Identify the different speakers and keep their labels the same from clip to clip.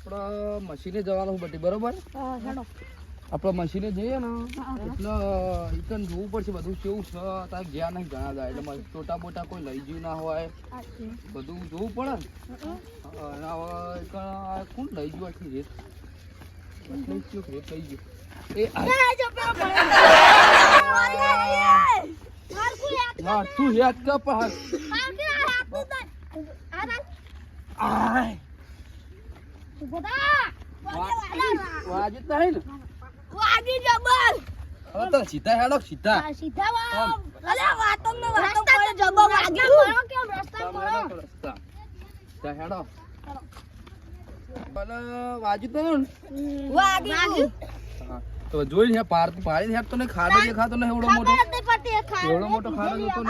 Speaker 1: આપણે મશીને જવાનું બધી બરોબર? આપણે મશીને જઈએ ને એટલે ઇકન જોવું પડશે બધું કેવું છે તાર જ્યાં નહીં ઘણા જાય એટલે ટોટા બોટા કોઈ લઈ ગયું ના હોય. બધું જોવું પડે ને? હવે કોણ લઈ ગયું આટલી રેત ગયો રેત લઈ ગયું? એ તું યાદ કર પણ. જોઈ ને પાર પાડી હેડ તો ને ખાડો દેખાતો ને એવડો મોટો. એવડો મોટો ખાડો જોતો
Speaker 2: ન.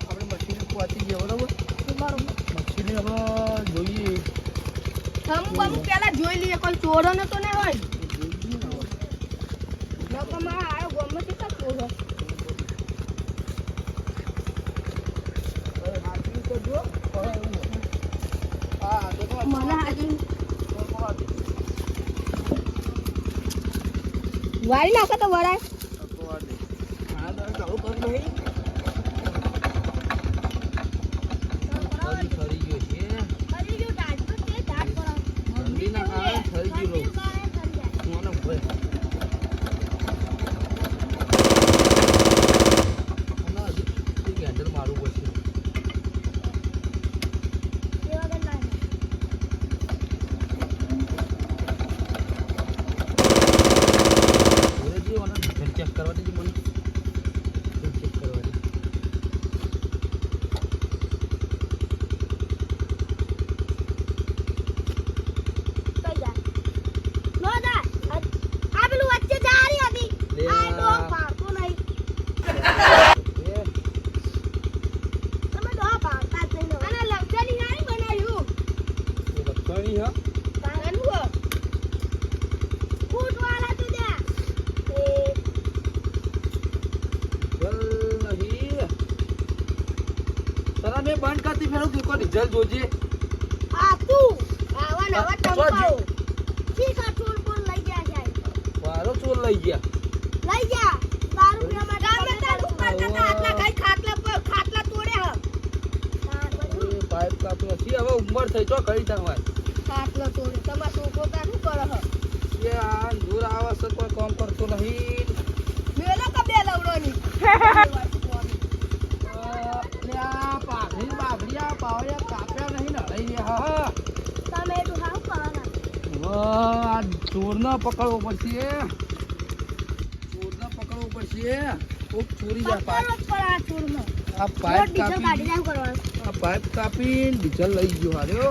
Speaker 1: આપણે મશીન પહોંચી ગયો બરોબર મશીન હવે જોઈએ
Speaker 2: પેલા જોઈ લઈએ કોઈ ચોરો ને તો ના હોય લોકોમાં આયો ગમે કેટલા ચોરો
Speaker 1: હવે હાથની તો જો ચેક કરવા દેજે મને ડીઝલ ચેક કરવા દે લે આ. એ એ હા ડીઝલ નહીં તને મેં બંધ કરતી ફેરું તું કોઈ ડીઝલ જોજે.
Speaker 2: આ તું આવા નવા ટંપાઓ ઠીક આ ચોર પણ લઈ ગયા જાય
Speaker 1: મારો ચોર લઈ ગયા.
Speaker 2: લઈ જા દારૂ પીવા માટે તારું કરતા આટલા ખાટલા ખાટલા તોડે હ
Speaker 1: પાઇપ હવે ઉંમર થઈ તો કરી તમારે
Speaker 2: ખાટલો તોડે. તમાર છોકરો તાર શું કરે હ
Speaker 1: એ આ દૂર આવે છે કોઈ કામ કરતો નહીં.
Speaker 2: મેલો કે બે લવડોની?
Speaker 1: ચોરને પકડવો પડશે ચોરને પકડવો પડશે કોક ચોરી જાય પાઇપ.
Speaker 2: આ
Speaker 1: પાઇપ કાપી. ડીઝલ લઈ ગયો હાર્યો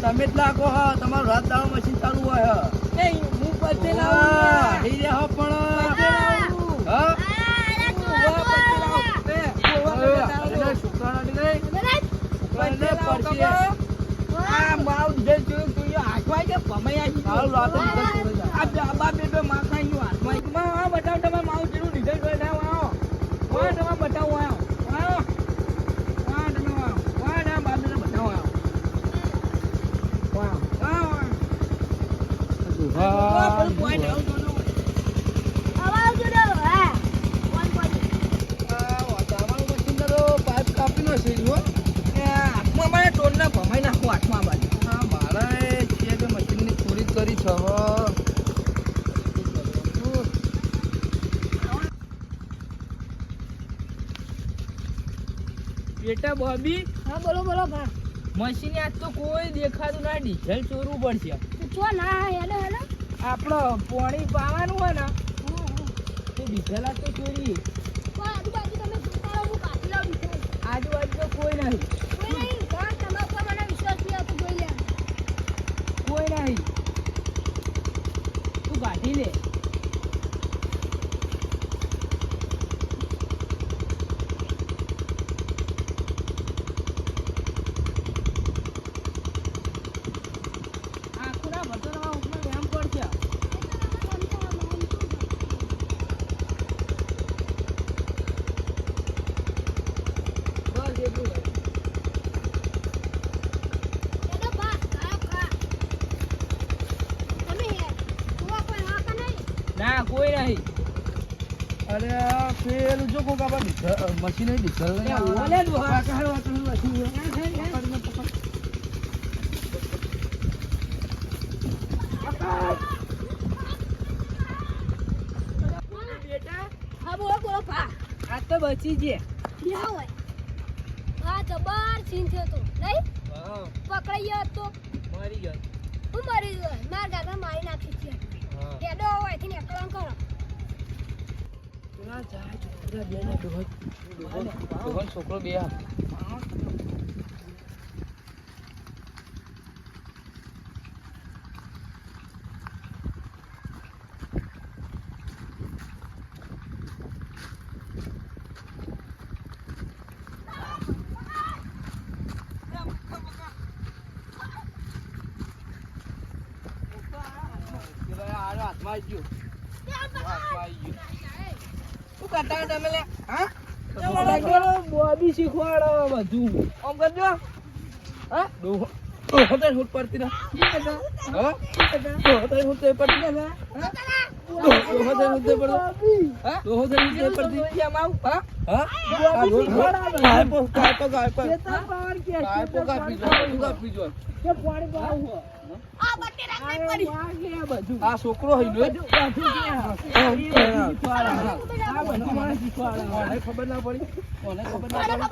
Speaker 2: તમે
Speaker 1: જ લાગો હા તમારું રાત દાડો મશીન ચાલુ હોય હા. પછી હઈ રહ્યા હો પણ. બતાવું
Speaker 2: આ અરે ડોહો
Speaker 1: અરે, શુક્રાણા ની નહીં. શુક્રાણાને પડશે. હાલ રાતે ડીઝલ ચોરી જાય. દુહા, દુહા.
Speaker 2: અવાજ ઉડો હા કોણ કોણ
Speaker 1: આ વાતાવરણ મશીન તો પાઇપ કાપીને છે જો. હા, મારે છે કે મશીનની ચોરી જ કરી છે હવે.
Speaker 3: બેટા બોબી.
Speaker 2: હા બોલો બોલો ભા.
Speaker 3: મશીન આજ તો કોઈ દેખાતું ના ડીઝલ ચોરવું પડશે.
Speaker 2: ચો ના હેલો હેલો
Speaker 3: આપણો પોણી પાવાનું હોય ને તો ડીઝલ આજ તો ચોરી
Speaker 2: આજુબાજુ તમે.
Speaker 3: આજુબાજુ તો કોઈ નહીં
Speaker 2: કોઈ નહીં, પણ તમારા ઉપર મને વિશ્વાસ નહીં આવતો, જોઈ લેવાનું.
Speaker 3: કોઈ નહીં તું કાઢી લે આખું ના ભરતો તમારા ઊંઘમાં વ્યાયામ કરશે બસ એટલું જ.
Speaker 2: એનો બા, ખા, ખા. તમે યાર, જોવા કોઈ વાંકા નહીં.
Speaker 3: ના કોઈ નહીં
Speaker 1: અરે આ પેલું જો કોક આપણે મશીન ડીઝલ
Speaker 3: ત્યાં
Speaker 1: આવે.
Speaker 3: ઓલે જ. બેટા
Speaker 2: હા,
Speaker 3: આ તો બચી
Speaker 2: લ્યા હોય. હા, જબર સીન થયો તો. નહીં? પકડાઈ ગયો તો
Speaker 3: મરી ગયો
Speaker 2: હું મરી ગયો મારા ગાતા મારી નાખી છે
Speaker 3: હા
Speaker 2: હેડો હોય નીકળવાનું કરો
Speaker 3: છોકરા બે
Speaker 1: હાથમાં આવી ગયો. શું કરતા તમે લે? હા?
Speaker 3: બોબી શીખવાડો બધું
Speaker 1: આમ કરજો. હા? હા? તો હૂટ તો પડતી. હા? હા? આ બધું. છોકરો હઈનો જ.
Speaker 3: આ. બધું મને શીખવાડો.
Speaker 1: ખબર ના પડી. કોને ખબર ના પડી.